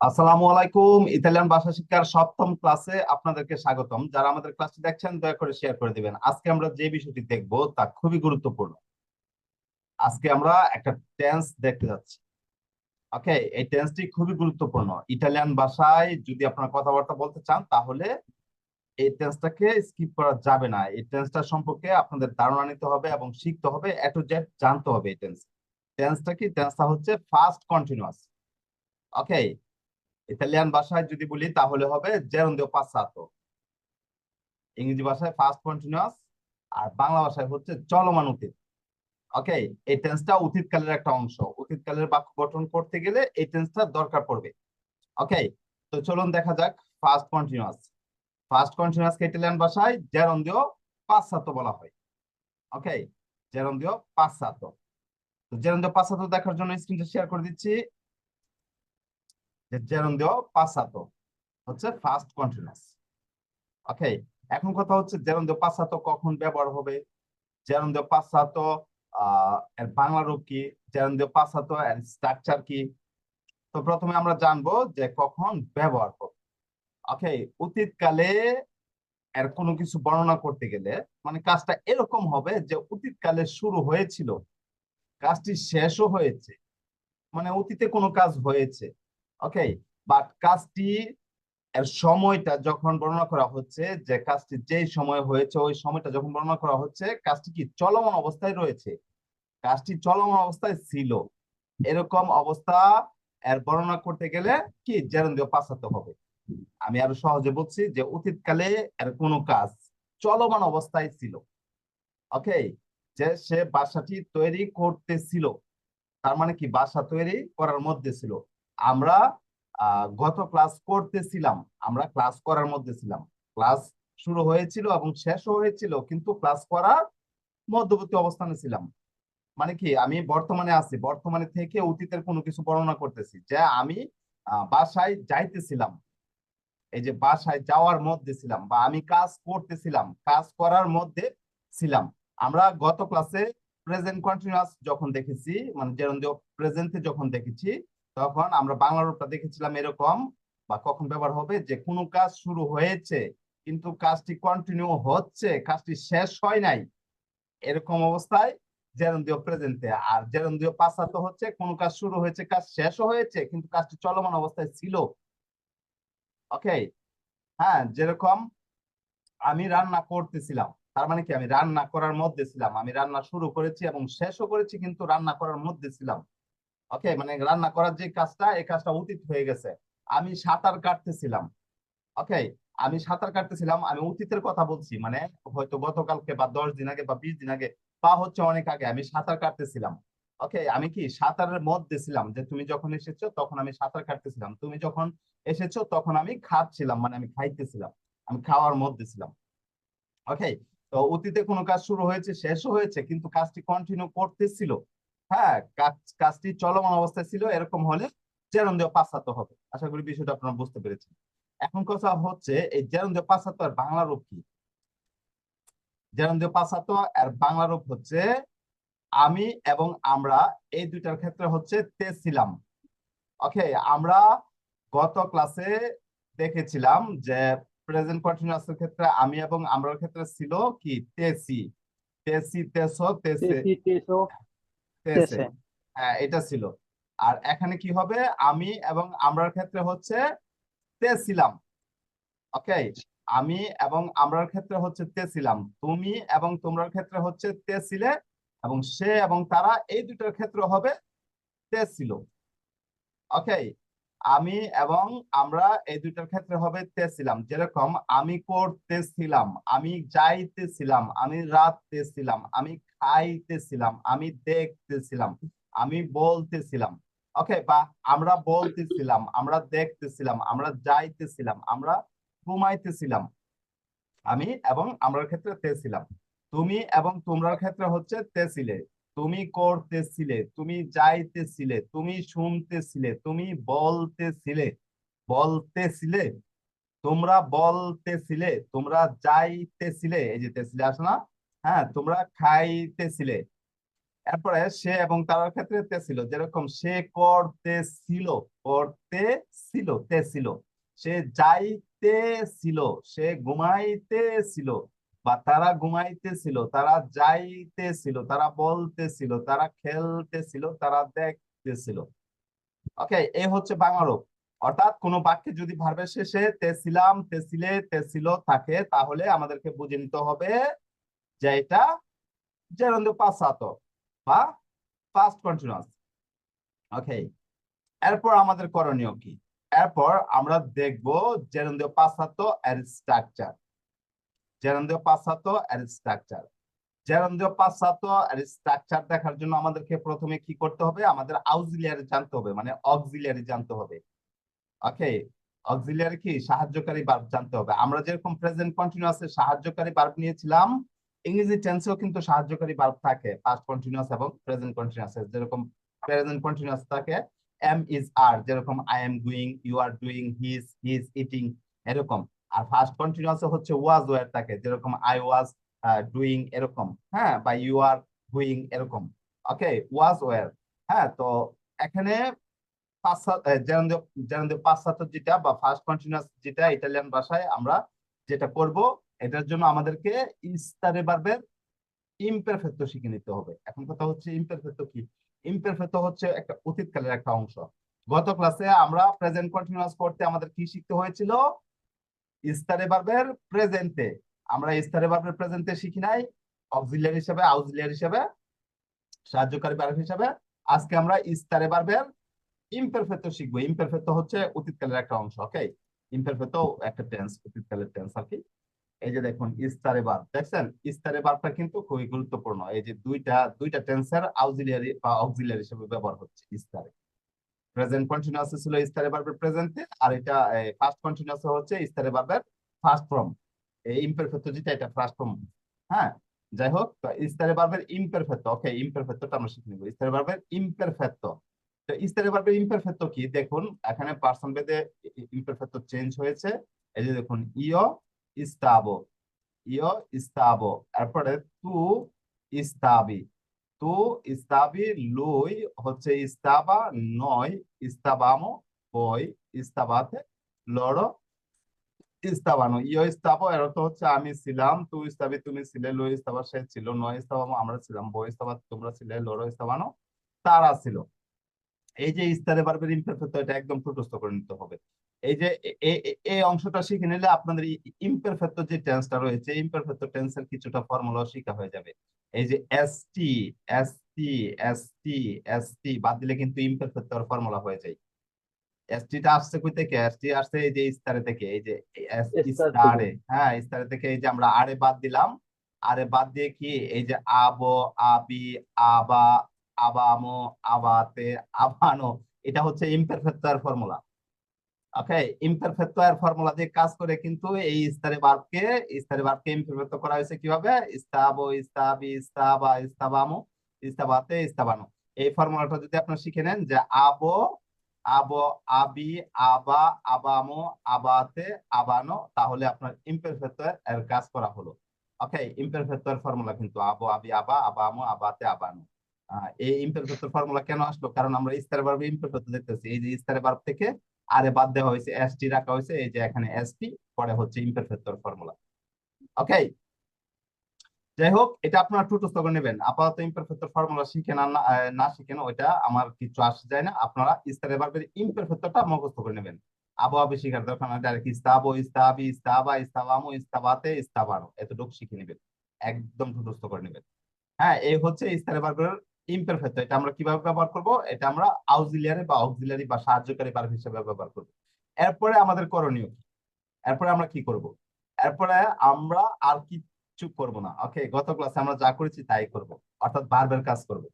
আসসালামু আলাইকুম, ইতালিয়ান ভাষা শিক্ষার সপ্তম ক্লাসে আপনাদেরকে স্বাগতম। যারা আমাদের ক্লাসটি দেখছেন, দয়া করে শেয়ার করে দিবেন। আজকে আমরা যে বিষয়টি দেখব, তা খুবই গুরুত্বপূর্ণ। আজকে আমরা একটা টেন্স দেখতে যাচ্ছি। ওকে এই টেন্সটি খুবই গুরুত্বপূর্ণ। ইটালিয়ান ভাষায় যদি আপনারা কথাবার্তা বলতে চান, তাহলে এই টেন্সটাকে স্কিপ করা যাবে না। এই টেন্সটা সম্পর্কে আপনাদের ধারণা নিতে হবে এবং শিখতে হবে, এ টু জেড জানতে হবে এই টেন্স টেন্সটা কি? টেন্সটা হচ্ছে ফার্স্ট কন্টিনিউয়াস ওকে ইতালিয়ান ভাষায় যদি বলি, তাহলে হবে জেরন্দিও পাসাতো ইংরেজি ভাষায় ফার্স্ট কন্টিনিউয়াস আর বাংলা ভাষায় হচ্ছে চলমান অতীত। ওকে এই টেন্সটা অতীতকালের একটা অংশ। অতীতকালের বাক্য গঠন করতে গেলে এই টেন্সটা দরকার পড়বে। ওকে তো চলুন দেখা যাক ফার্স্ট কন্টিনিউয়াস ফার্স্ট কন্টিনিউয়াস কে ইতালিয়ান ভাষায় জেরন্দিও পাসাতো বলা হয়। ওকে জেরন্দিও পাসাতো তো জেরন্দিও পাসাতো দেখার জন্য স্ক্রিনটা শেয়ার করে দিচ্ছি। যে জেরন্দিও পাসাতো হচ্ছে ফার্স্ট কন্টিনিউয়াস ওকে এখন কথা হচ্ছে জেরন্দিও পাসাতো কখন ব্যবহার হবে? জেরন্দিও পাসাতো আহ এর বাংলা রূপ কি? জেরন্দিও পাসাতো এর স্ট্রাকচার কি? তো প্রথমে আমরা জানব যে কখন ব্যবহার হবে ওকে অতীতকালে এর কোনো কিছু বর্ণনা করতে গেলে মানে কাজটা এরকম হবে যে অতীতকালে শুরু হয়েছিল। কাজটি শেষও হয়েছে। মানে অতীতে কোনো কাজ হয়েছে। ওকে বাট কাজটি এর সময়টা যখন বর্ণনা করা হচ্ছে, যে কাজটি যেই সময় হয়েছে, ওই সময়টা যখন বর্ণনা করা হচ্ছে, কাজটি কি চলমান অবস্থায় রয়েছে? কাজটি চলমান অবস্থায় ছিল। এরকম অবস্থা এর বর্ণনা করতে গেলে কি? জেরন্দিও পাসাতে হবে। আমি আরও সহজে বলছি যে অতীতকালে এর কোনো কাজ চলমান অবস্থায় ছিল। ওকে যে সে বাসাটি তৈরি করতেছিল। তার মানে কি? বাসা তৈরি করার মধ্যে ছিল। আমরা গত ক্লাস করতেছিলাম, আমরা ক্লাস করার মধ্যে ছিলাম। ক্লাস শুরু হয়েছিল এবং শেষও হয়েছিল, কিন্তু ক্লাস করার মধ্যবর্তী অবস্থানে ছিলাম। মানে কি, আমি বর্তমানে আছি, বর্তমানে থেকে অতীতের কোনো কিছু বর্ণনা করতেছি, যে আমি বাসায় যাইতেছিলাম। এই যে বাসায় যাওয়ার মধ্যে ছিলাম বা আমি কাজ করতেছিলাম, কাজ করার মধ্যে ছিলাম। আমরা গত ক্লাসে প্রেজেন্ট কন্টিনিউয়াস যখন দেখেছি মানে প্রেজেন্টে যখন দেখেছি তখন আমরা বাংলা রূপটা দেখেছিলাম এরকম বা কখন ব্যবহার হবে যে কোনো কাজ শুরু হয়েছে, কিন্তু কাজটি কন্টিনিউ হচ্ছে, কাজটি শেষ হয় নাই। এরকম অবস্থায় জেরন্দিও প্রেজেন্টে আর জেরন্দিও পাসাতো হচ্ছে, কোন কাজ শুরু হয়েছে, কাজ শেষও হয়েছে, কিন্তু কাজটি চলমান অবস্থায় ছিল। ওকে হ্যাঁ যেরকম আমি রান্না করতেছিলাম, তার মানে কি? আমি রান্না করার মধ্যে ছিলাম। আমি রান্না শুরু করেছি এবং শেষও করেছি, কিন্তু রান্না করার মধ্যে ছিলাম। ওকে মানে রান্না করার যে কাজটা, এই কাজটা অতীত হয়ে গেছে। আমি সাঁতার কাটতেছিলাম। ওকে আমি সাঁতার কাটতেছিলাম, আমি অতীতের কথা বলছি মানে হয়তো গতকালকে বা দশ দিন আগে বা বিশ দিন আগে, বা হচ্ছে অনেক আগে, আমি সাঁতার কাটতেছিলাম। ওকে আমি কি সাঁতারের মধ্যে ছিলাম যে তুমি যখন এসেছ, তখন আমি সাঁতার কাটতেছিলাম। তুমি যখন এসেছ, তখন আমি খাচ্ছিলাম মানে আমি খাইতেছিলাম, আমি খাওয়ার মধ্যে ছিলাম ওকে তো অতীতে কোনো কাজ শুরু হয়েছে, শেষও হয়েছে, কিন্তু কাজটি কন্টিনিউ করতেছিল। হ্যাঁ কাজটি চলমান অবস্থায় ছিল, এরকম হলে জেরন্দিও পাঁচাত্তর হবে। আশা করি বিষয়টা আপনারা বুঝতে পেরেছেন। এখন কথা হচ্ছে, এই জেরন্দিও পাঁচাত্তর বাংলা রূপ কি? জেরন্দিও পাঁচাত্তর আর বাংলা রূপ হচ্ছে, আমি এবং আমরা, এই দুইটার ক্ষেত্রে হচ্ছে তে ছিলাম ওকে, আমরা গত ক্লাসে দেখেছিলাম যে প্রেজেন্ট কন্টিনিউয়াস এর ক্ষেত্রে আমি এবং আমরার ক্ষেত্রে ছিল কি? তেসি তেসি তেসো তেসে তেসে হ্যাঁ এটা ছিল। আর এখানে কি হবে? আমি এবং আমরার ক্ষেত্রে হচ্ছে তে ছিলাম। ওকে? আমি এবং আমরার ক্ষেত্রে হচ্ছে তে ছিলাম। তুমি এবং তোমরার ক্ষেত্রে হচ্ছে তে ছিলে এবং সে এবং তারা এই দুটোর ক্ষেত্রে হবে তে ছিল। ওকে? আমি এবং আমরা এই দুটার ক্ষেত্রে হবে তেছিলাম যেরকম আমি করতেছিলাম, আমি যাইতেছিলাম, আমি রাততেছিলাম আমি খাইতেছিলাম, আমি দেখতেছিলাম, আমি বলতেছিলাম। ওকে, বা আমরা বলতেছিলাম, আমরা দেখতেছিলাম, আমরা যাইতেছিলাম, আমরা ঘুমাইতেছিলাম। আমি এবং আমরার ক্ষেত্রে তেছিলাম তুমি এবং তোমরার ক্ষেত্রে হচ্ছে তেছিলে তুমি করতেছিলে, তুমি যাইতেছিলে, তুমি শুনতেছিলে, তুমি বলতেছিলে বলতেছিলে, তোমরা বলতেছিলে, তোমরা যাইতেছিলে, এই যে তেছিলে আসে না? হ্যাঁ তোমরা খাইতেছিলে। এরপরে সে এবং তার ক্ষেত্রে তে ছিল যেরকম সে করতেছিল করতেছিল তে ছিল সে যাইতেছিল, সে ঘুমাইতেছিল। বা তারা ঘুমাইতেছিল, তারা যাইতেছিল, তারা বলতেছিল, তারা খেলতেছিল, তারা দেখতেছিল। ওকে এই হচ্ছে বাংলা অর্থাৎ কোন বাক্যে যদি ভার্বের শেষে তেছিলাম তেছিলে তেছিল থাকে, তাহলে আমাদেরকে বুঝে নিতে হবে যে এটা জেরন্দ্র পাসাত বা ফার্স্ট কন্টিনিউয়াস ওকে এরপর আমাদের করণীয় কি? এরপর আমরা দেখব জেরন্দ্র পাসাতো এর স্ট্রাকচার জেরন্দ্র পাসাতো এর স্ট্রাকচার জেরন্দ্র পাসাতো এর স্ট্রাকচার দেখার জন্য আমাদেরকে প্রথমে কি করতে হবে? আমাদের আউজিলিয়ারি জানতে হবে মানে অক্সিলিয়ারি জানতে হবে। ওকে অক্সিলিয়ারি কি? সাহায্যকারী ভার্ব জানতে হবে। আমরা যেরকম প্রেজেন্ট কন্টিনিউয়াস এর সাহায্যকারী ভার্ব নিয়েছিলাম, ইংরেজি টেন্সেও কিন্তু সাহায্যকারী ভার্ব থাকে পাস্ট কন্টিনিউয়াস এবং প্রেজেন্ট কন্টিনিউয়াস যেরকম প্রেজেন্ট কন্টিনিউয়াস থাকে এম ইজ আর যেরকম I am doing you are doing he's he's eating এরকম। আর ফার্স্ট কন্টিনিউয়াস হচ্ছে ওয়াজ ওয়ার থাকে, যেরকম আই ওয়াজ ডুইং এরকম হ্যাঁ বা ইউ আর ডুইং এরকম ওকে ওয়াজ ওয়ার হ্যাঁ তো এখানে পাশ্চাত্য যেটা বা ফার্স্ট কন্টিনিউয়াস যেটা ইটালিয়ান ভাষায় আমরা যেটা করব, এটার জন্য আমাদেরকে ইস্তারে বার্বের ইমপারফেক্ট শিখে নিতে হবে। এখন কথা হচ্ছে ইমপারফেক্ট কি? ইমপারফেক্ট হচ্ছে একটা অতীতকালের একটা অংশ। গত ক্লাসে আমরা প্রেজেন্ট কন্টিনিউয়াস করতে আমাদের কি শিখতে হয়েছিল? ইস্তারে বার্বের প্রেজেন্টে। আমরা ইস্তারে বার্বের প্রেজেন্টে শিখি নাই, অক্সিলিয়ারি হিসেবে, আউক্সিলিয়ারি হিসেবে, সাহায্যকারী বার্ব হিসেবে। আজকে আমরা ইস্তারে বার্বের ইমপারফেক্ট শিখব। ইমপারফেক্ট হচ্ছে অতীতকালের একটা অংশ ওকে ইমপারফেক্ট একটা টেন্স অতীতকালের টেন্স আর কি। এই যে দেখুন ইস্তারে বার দেখছেন? ইস্তারে বারটা কিন্তু খুবই গুরুত্বপূর্ণ। এই যে দুইটা দুইটা টেন্সের আউজিলিয়ারি বা অক্সিলিয়ারি হিসেবে ব্যবহার হচ্ছে ইস্তারে প্রেজেন্ট কন্টিনিউয়াস ছিল ইস্তারে বারবের প্রেজেন্টে আর এটা ফার্স্ট কন্টিনিউয়াস হচ্ছে ইস্তারে বারবের ফার্স্ট ফর্ম এই ইমপারফেক্ট যেটা, এটা ফার্স্ট ফর্ম হ্যাঁ? যাই হোক ইস্তারে বারবের ইমপারফেক্ট ওকে ইমপারফেক্টটা আমরা শিখে নিব। ইস্তারে বারবের ইমপারফেক্ট তো ইস্তারে বারবের ইমপারফেক্ট কি? দেখুন, এখানে পার্সন ভেদে ইমপারফেক্ট চেঞ্জ হয়েছে। এই যে দেখুন ইও ইস্তাবো ইও ইস্তাবো এরপরে তু ইস্তাবি তু ইস্তাবি লুই হচ্ছে ইস্তাবা নয় ইস্তাবামো বই ইস্তাবাতে লড়ো ইস্তাবানো ইও ইস্তাবো এর অর্থ হচ্ছে আমি ছিলাম, তু ইস্তাবি তুমি ছিলে, লুই ইস্তাবা সে ছিল, নয় ইস্তাবামো আমরা ছিলাম বই ইস্তাবা তোমরা ছিলে, লড়ো ইস্তাবানো তারা ছিল। এই যে ইস্তারে বারবার ইমপারফেক্ট এটা একদম ঠুটস্থ করে নিতে হবে। এই যে এই অংশটা শিখে নিলে আপনাদের ইমপারফেক্ট যে টেন্সটা রয়েছে ইমপারফেক্ট টেন্সের কিছুটা ফর্মুলা শিখা হয়ে যাবে। এই যে S T S T S T S T বাদ দিলে কিন্তু ইমপারফেক্ট ফর্মুলা হয়ে যায়। এস টিটা আসছে কই থেকে? এস টি আসছে এই যে ইস্তারে থেকে এই যে ইস্তারে হ্যাঁ ইস্তারে থেকে এই যে আমরা আরে বাদ দিলাম। আরে বাদ দিয়ে কি? এই যে আব আবি আবা আবামো আবাতে আবানো এটা হচ্ছে ইমপারফেক্ট ফর্মুলা ওকে ইমপারফেক্ট এর ফর্মুলা দিয়ে কাজ করে কিন্তু এই ইস্তারে বার্বকে ইস্তারে বার্বকে ইমপারফেক্ট করা হয়েছে কীভাবে? ইস্তাবো ইস্তাবি ইস্তাবা ইস্তাবামো ইস্তাবাতে ইস্তাবানো এই ফর্মুলাটা যদি আপনারা শিখে নেন যে আবো আবো আবি আবা আবামো আবাতে আবানো তাহলে আপনার ইমপারফেক্ট এর কাজ করা হলো। ওকে ইমপারফেক্ট এর ফর্মুলা কিন্তু আবো আবি আবা আবামো আবাতে আবানো এই ইমপারফেক্ট ফর্মুলা কেন আসলো? কারণ আমরা ইস্তারে বার্ব ইমপারফেক্ট দেখতেছি। এই যে ইস্তারে বার্ব থেকে আরে বাদ দেওয়া হয়েছে এস টি রাখা হয়েছে, এই যে এখানে এস টি পরে হচ্ছে ইমপারফেক্ট ফর্মুলা ওকে যাই হোক, এটা আপনারা টুটস্থ করে নেবেন। আপাতত ইমপারফেক্ট ফর্মুলা শিখেন আর না শিখেন ওইটা আমার কিছু আসে যায় না। আপনারা ইস্তারে বার্বের ইমপারফেক্টটা মুখস্থ করে নেবেন। আবহাওয়া শিখার দরকার না ডাইরেক্ট ইস্তাবো ইস্তাবি ইস্তাবা ইস্তাবামো ইস্তাবাতে ইস্তাবানো এতটুকু শিখে নেবেন। একদম টুটস্থ করে নেবেন। হ্যাঁ এই হচ্ছে ইস্তারে বার্বের ইমপারফেক্ট এটা আমরা কীভাবে ব্যবহার করব? এটা আমরা আউক্সিলিয়ারি বা অক্সিলিয়ারি বা সাহায্যকারী ভার্ব হিসেবে ব্যবহার করব। এরপরে আমাদের করণীয় এরপরে আমরা কি করব? এরপরে আমরা আর কিছু করব না। ওকে গত ক্লাসে আমরা যা করেছি তাই করব। অর্থাৎ ভার্বের কাজ করব।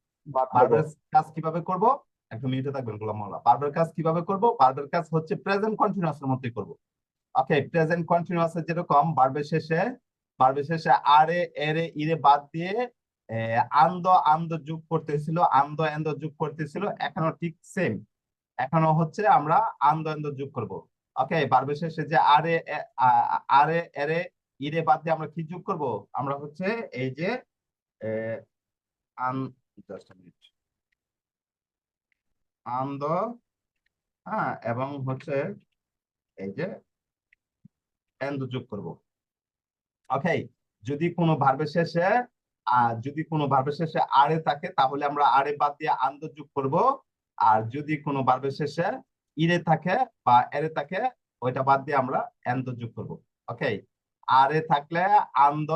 ভার্বের কাজ কীভাবে করব? একটু মিনিটে থাকবেন গোলাম মোল্লা। ভার্বের কাজ কীভাবে করব? ভার্বের কাজ হচ্ছে প্রেজেন্ট কন্টিনিউয়াস এর মধ্যেই করব। ওকে প্রেজেন্ট কন্টিনিউয়াস এর যেরকম ভার্বের শেষে ভার্বের শেষে আর আরে এরে ইরে বাদ দিয়ে আন্দ আন্দ যোগ করতেছিল আন্দ, এন্দ যোগ করতেছিল এখনও ঠিক সেম এখনও হচ্ছে আমরা আন্দ, এন্দ যোগ করব। ওকে বারবে শেষে যে আরে আরে এরে ইরে বাদ দিয়ে আমরা কি যোগ করব? আমরা হচ্ছে এই যে জাস্ট মিনিট আন্দ হ্যাঁ এবং হচ্ছে এই যে এন্দ যোগ করব। ওকে যদি কোনো ভার্বের শেষে যদি কোনো ভার্বের শেষে আরে থাকে, তাহলে আমরা আরে বাদ দিয়ে আন্দ যোগ করব। আর যদি কোনো ভার্বের শেষে ইরে থাকে বা এরে থাকে, ওইটা বাদ দিয়ে আমরা এন্দ যোগ করব। ওকে আরে থাকলে আন্দ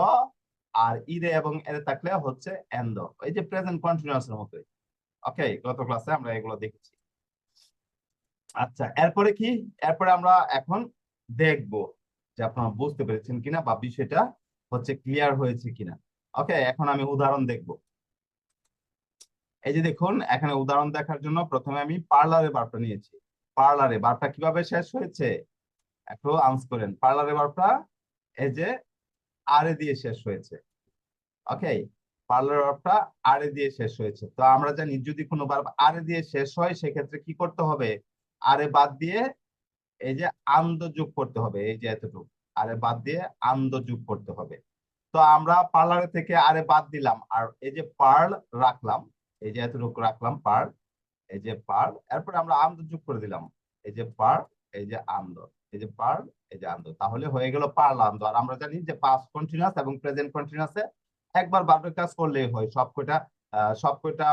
আর ইরে এবং এরে থাকলে হচ্ছে এন্দ এই যে প্রেজেন্ট কন্টিনিউয়াস এর মতোই। ওকে গত ক্লাসে আমরা এগুলো দেখেছি। আচ্ছা এরপরে কি? এরপরে আমরা এখন দেখব যে আপনারা বুঝতে পেরেছেন কিনা বা বিষয়টা হচ্ছে ক্লিয়ার হয়েছে কিনা। ওকে এখন আমি উদাহরণ দেখব। এই যে দেখুন, এখানে উদাহরণ দেখার জন্য প্রথমে আমি পার্লারে বারটা নিয়েছি। পার্লারে বারটা কীভাবে শেষ হয়েছে? একটু আনস করেন। পার্লারে বারটা এই যে আরে দিয়ে শেষ হয়েছে। ওকে পার্লার বারটা আরে দিয়ে শেষ হয়েছে। তো আমরা জানি যদি কোনো বার আরে দিয়ে শেষ হয়, সেক্ষেত্রে কি করতে হবে? আরে বাদ দিয়ে এই যে আন্দ যোগ করতে হবে। এই যে এতটুকু। আরে বাদ দিয়ে আন্দ যোগ করতে হবে। তো আমরা পার্লারে থেকে আরে বাদ দিলাম। আর এই যে পার্ল রাখলাম, এই যে এতটুকু রাখলাম পার্ল এই যে পার্ল এরপরে আমরা আন্দ যোগ করে দিলাম। এই যে পার্ল এই যে আন্দ এই যে পার্ল এই যে আন্দ তাহলে হয়ে গেল পার্ল আন্দ আর আমরা জানি যে পাস্ট কন্টিনিউয়াস এবং প্রেজেন্ট কন্টিনিউয়াসে একবার বারবার কাজ করলেই হয়। সব কয়টা সব কয়টা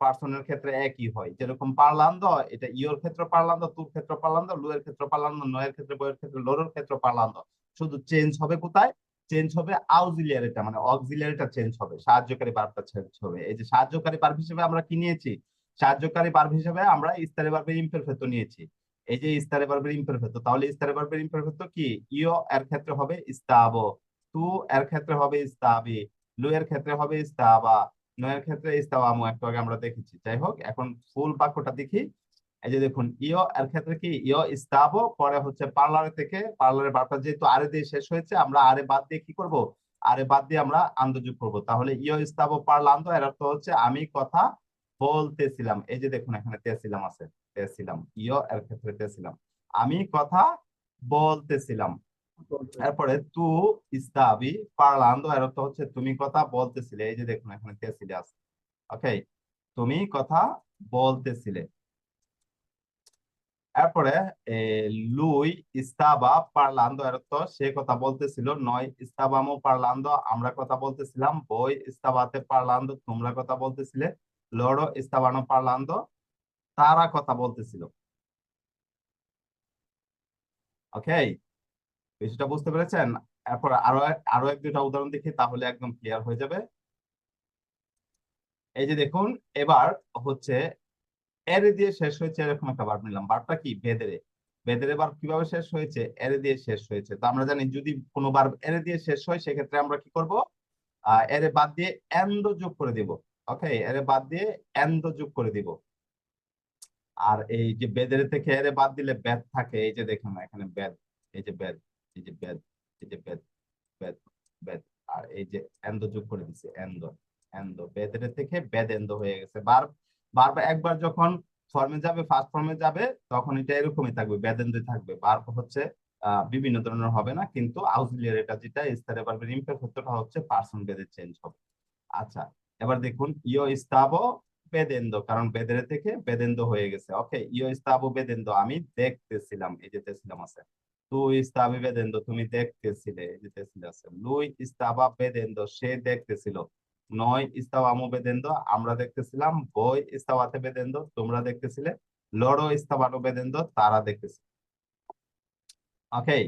পার্সনের ক্ষেত্রে একই হয়। যেরকম পার্লান্দ এটা ইওর ক্ষেত্রে পার্লান্দ তুর ক্ষেত্রে পার্লান্দ লুয়ের ক্ষেত্রে পার্লান্দ নয়ের ক্ষেত্রে, বইয়ের ক্ষেত্রে, লোরের ক্ষেত্রে পার্লান্দ শুধু চেঞ্জ হবে কোথায়? চেঞ্জ হবে আউজিলিয়ারিটা মানে অক্সিলিয়ারিটা চেঞ্জ হবে, সাহায্যকারী বার্বটা চেঞ্জ হবে। এই যে সাহায্যকারী বার্ব হিসেবে আমরা কি নিয়েছি? সাহায্যকারী বার্ব হিসেবে আমরা ইস্তারে বার্বের ইমপারফেক্ট নিয়েছি। এই যে ইস্তারে বার্বের ইমপারফেক্ট তাহলে ইস্তারে বার্বের ইমপারফেক্ট কি? ইও এর ক্ষেত্রে হবে ইস্তাবো তু এর ক্ষেত্রে হবে ইস্তাবি লু এর ক্ষেত্রে হবে ইস্তাবা নয়ের ক্ষেত্রে ইস্তাওয়ামু একটু আগে আমরা দেখেছি। যাই হোক, এখন ফুল বাক্যটা দেখি। এই যে দেখুন ইও এর ক্ষেত্রে কি ইও ইস্তাবো পরে হচ্ছে পার্লারে থেকে পার্লারের বার্তা যেহেতু আরে দিয়ে শেষ হয়েছে আমরা আরে বাদ দিয়ে কি করব? আরে বাদ দিয়ে আমরা আন্দোযোগ করব। তাহলে ইও ইস্তাবো পার্লান্দ এর অর্থ হচ্ছে আমি কথা বলতেছিলাম। এই যে দেখুন এখানে তেছিলাম আছে তেছিলাম। ইও এর ক্ষেত্রে তেছিলাম। আমি কথা বলতেছিলাম। এরপরে তু ইস্তাবি পারলান্দ এর অর্থ হচ্ছে তুমি কথা বলতেছিলে। এই যে দেখুন এখানে তেছিলে আছে। ওকে তুমি কথা বলতেছিলে। এরপরে লুই ইস্তাবা পারলান্দ, এর অর্থ সে কথা বলতেছিল, নয় ইস্তাবামো পারলান্দ, আমরা কথা বলতেছিলাম, বই ইস্তাবাতে পারলান্দ, তোমরা কথা বলতেছিলে, লড়ো ইস্তাবানো পারলান্দ, তারা কথা বলতেছিল। ওকে বিষয়টা বুঝতে পেরেছেন? এরপর আরও আরও এক দুটা উদাহরণ দেখি, তাহলে একদম ক্লিয়ার হয়ে যাবে। এই যে দেখুন, এবার হচ্ছে এরে দিয়ে শেষ হয়েছে এরকম একটা বার নিলাম। বারটা কি? বেদেরে বেদেরে বার কীভাবে শেষ হয়েছে? এরে দিয়ে শেষ হয়েছে। তো আমরা জানি যদি কোনো বার এরে দিয়ে শেষ হয়, সেক্ষেত্রে আমরা কি করব? এরে বাদ দিয়ে এন্দ যোগ করে দিব। ওকে এরে বাদ দিয়ে এন্দ যোগ করে দিব। আর এই যে বেদের থেকে এরে বাদ দিলে বেদ থাকে, এই যে দেখুন এখানে বেদ এই যে বেদ এই যে বেদ এই যে বেদ বেদ বেদ আর এই যে এন্দ যোগ করে দিছে এন্দ এন্দ বেদের থেকে বেদ এন্দ হয়ে গেছে। বার বারবার একবার যখন ফর্মে যাবে ফার্স্ট ফর্মে যাবে, তখন এটা এরকমই থাকবে, বেদেন্দ্রে থাকবে। বার হচ্ছে বিভিন্ন ধরনের হবে না, কিন্তু আউজিলিয়ার এটা যেটা, স্তরে বারবার ইমপারফেক্টটা হচ্ছে পার্সন বেদে চেঞ্জ হবে। আচ্ছা এবার দেখুন ইও ইস্তাবো বেদেন্দ, কারণ বেদের থেকে বেদেন্দ হয়ে গেছে। ওকে ইও ইস্তাবো বেদেন্দ, আমি দেখতেছিলাম, এই যে তেছিলাম আছে। তুই ইস্তাবি বেদেন্দ, তুমি দেখতেছিলে, এই যে তেছিলে আছে। লুই ইস্তাবা বেদেন্দ, সে দেখতেছিল। নয় ইস্তাওয়ামু বেদেন্দ, আমরা দেখতেছিলাম বই ইস্তাওয়াতে বেদেন্দ, তোমরা দেখতেছিলে, লড়ো ইস্তাবানো বেদেন্দ, তারা দেখতেছিল। ওকে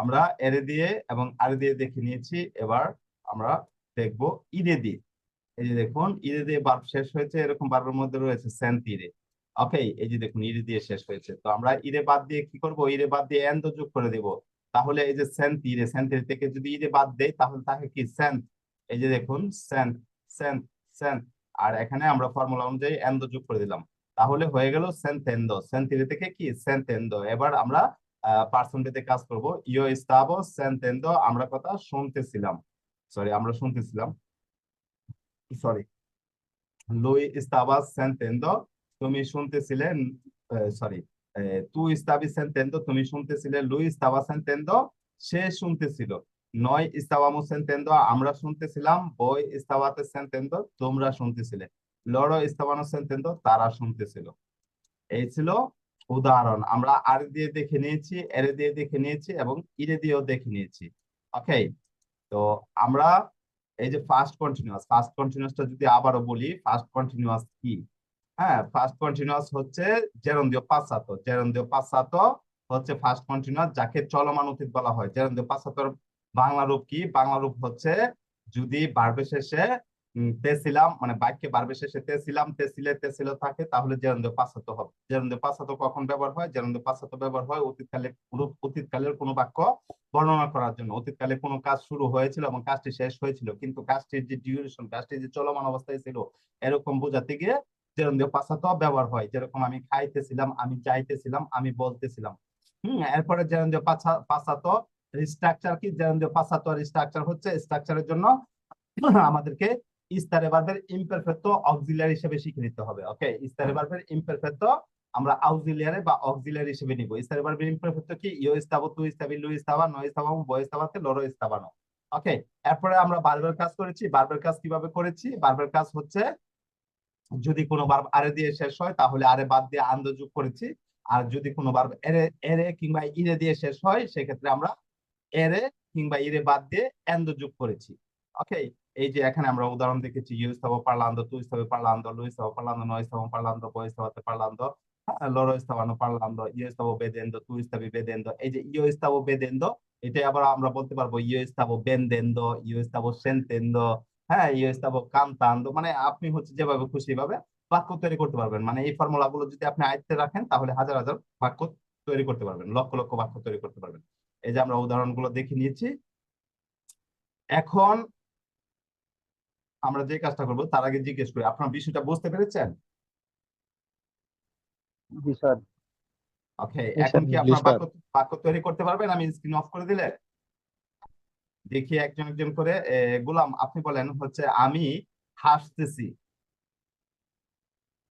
আমরা এরে দিয়ে এবং আরে দিয়ে দেখে নিয়েছি, এবার আমরা দেখব ইদে দিয়ে। এই যে দেখুন ইদে দিয়ে বার্ব শেষ হয়েছে, এরকম বার্বের মধ্যে রয়েছে সেন্তিরে ওকে এই যে দেখুন, ইরে দিয়ে শেষ হয়েছে। তো আমরা ইরে বাদ দিয়ে কি করব? ইরে বাদ দিয়ে এন্দ যোগ করে দেব। তাহলে এই যে সেন্তিরে সেন্তিরে থেকে যদি ইরে বাদ দেই, তাহলে তাকে কি? সেন্ট এই যে দেখুন সেন্ট সেন্ট সেন্ট আর এখানে আমরা ফর্মুলা অনুযায়ী এন্দ যোগ করে দিলাম। তাহলে হয়ে গেল সেন্তেন্দ সেন্তিরে থেকে কি? সেন্তেন্দ এবার আমরা পার্সেন্টেজে কাজ করব। ইও ইস্তাবো সেন্তেন্দ আমরা কথা শুনতেছিলাম। সরি আমরা শুনতেছিলাম। সরি লুই ইস্তাবা সেন্তেন্দ তুমি শুনতেছিলেন সরি তু ইস্তাবি সেন্তেন্দ তুমি শুনতেছিলে লুই ইস্তাবা সেন্তেন্দ সে শুনতেছিল। নয় estábamos sentendo আমরা শুনতেছিলাম বই estabas sentendo তোমরা শুনতেছিলে লড়ো estábamos sentendo তারা শুনতেছিল এই ছিল উদাহরণ আমরা আর দিয়ে দেখে নিয়েছি এরে দিয়ে দেখে নিয়েছি এবং ইরে দিয়েও দেখে নিয়েছি ওকে তো আমরা এই যে ফার্স্ট কন্টিনিউয়াস ফার্স্ট কন্টিনিউয়াসটা যদি আবারও বলি ফার্স্ট কন্টিনিউয়াস কি? হ্যাঁ ফার্স্ট কন্টিনিউয়াস হচ্ছে জেরন্দিও পাসাতো জেরন্দিও পাসাতো হচ্ছে ফার্স্ট কন্টিনিউয়াস যাকে চলমান অতীত বলা হয়। জেরন্দিও পাসাতোর বাংলা রূপ কি? বাংলা রূপ হচ্ছে যদি বার্বে শেষে তেছিলাম মানে বাক্যে বার্বে শেষে তেছিলাম তেছিলে তেছিল থাকে, তাহলে জেরন্দিও পাসাতো হবে। জেরন্দিও পাসাতো কখন ব্যবহার হয়? জেরন্দিও পাসাতো ব্যবহার হয় অতীতকালে পুরো- অতীতকালের কোনো বাক্য বর্ণনা করার জন্য। অতীতকালে কোনো কাজ শুরু হয়েছিল এবং কাজটি শেষ হয়েছিল, কিন্তু কাজটির যে ডিউরেশন কাজটি যে চলমান অবস্থায় ছিল, এরকম বোঝাতে গিয়ে জেরন্দিও পাসাতো ব্যবহার হয়। যেরকম আমি খাইতেছিলাম, আমি যাইতেছিলাম, আমি বলতেছিলাম। হম, এরপরে জেরন্দিও পাসাতো স্ট্রাকচার কি? জেরন্দিও পাসাতো স্ট্রাকচার হচ্ছে স্ট্রাকচারের জন্য আমাদেরকে ইস্তারে ভার্বের ইমপারফেক্টো অক্সিলিয়ারি হিসেবে শিখে নিতে হবে ওকে ইস্তারে ভার্বের ইমপারফেক্টো আমরা অক্সিলিয়ারি বা অক্সিলিয়ার হিসেবে নিব। ইস্তারে ভার্বের ইমপারফেক্টো কি? ইও ইস্তাবো তু ইস্তাবি লু ইস্তাবা নো ইস্তাবা বয় ইস্তাবাতে লরো ইস্তাবানো ওকে এরপরে আমরা ভার্বের কাজ করেছি। ভার্বের কাজ কীভাবে করেছি? ভার্বের কাজ হচ্ছে যদি কোনো ভার্ব আরে দিয়ে শেষ হয়, তাহলে আরে বাদ দিয়ে আন্দ যোগ করেছি। আর যদি কোনো ভার্ব এরে এরে কিংবা ইরে দিয়ে শেষ হয়, সেক্ষেত্রে আমরা এরে কিংবা ইরে বাদ দিয়ে এন্দ যোগ করেছি। ওকে এই যে এখানে আমরা উদাহরণ দেখেছি ইউ স্থাব পারলান্দ তু স্থাব পারলান্দ, লু স্থাব পারলান্দ ন স্থাব পারলান্দ ব স্থাবতে পারলান্দ বেদেন্দ এই যে ইয় বেদেন্দ, এটাই আবার আমরা বলতে পারব, ইয় বেন্দেন্দ, ইয় সেন্তেন্দ হ্যাঁ ইয় স্থাব মানে আপনি হচ্ছে যেভাবে খুশি ভাবে বাক্য তৈরি করতে পারবেন। মানে এই ফর্মুলা গুলো যদি আপনি আয়ত্তে রাখেন, তাহলে হাজার হাজার বাক্য তৈরি করতে পারবেন, লক্ষ লক্ষ বাক্য তৈরি করতে পারবেন। এই যে আমরা উদাহরণগুলো দেখে নিয়েছি। এখন আমরা যে কাজটা করব তার আগে জিজ্ঞেস করি আপনার বিষয়টা বুঝতে পেরেছেন? জি স্যার। ওকে এখন কি আপনার. বাক্য বাক্য তৈরি করতে পারবেন? আমি স্ক্রিন অফ করে দিলে। দেখি একজন একজন করে গোলাম আপনি বলেন হচ্ছে আমি হাসতেছি।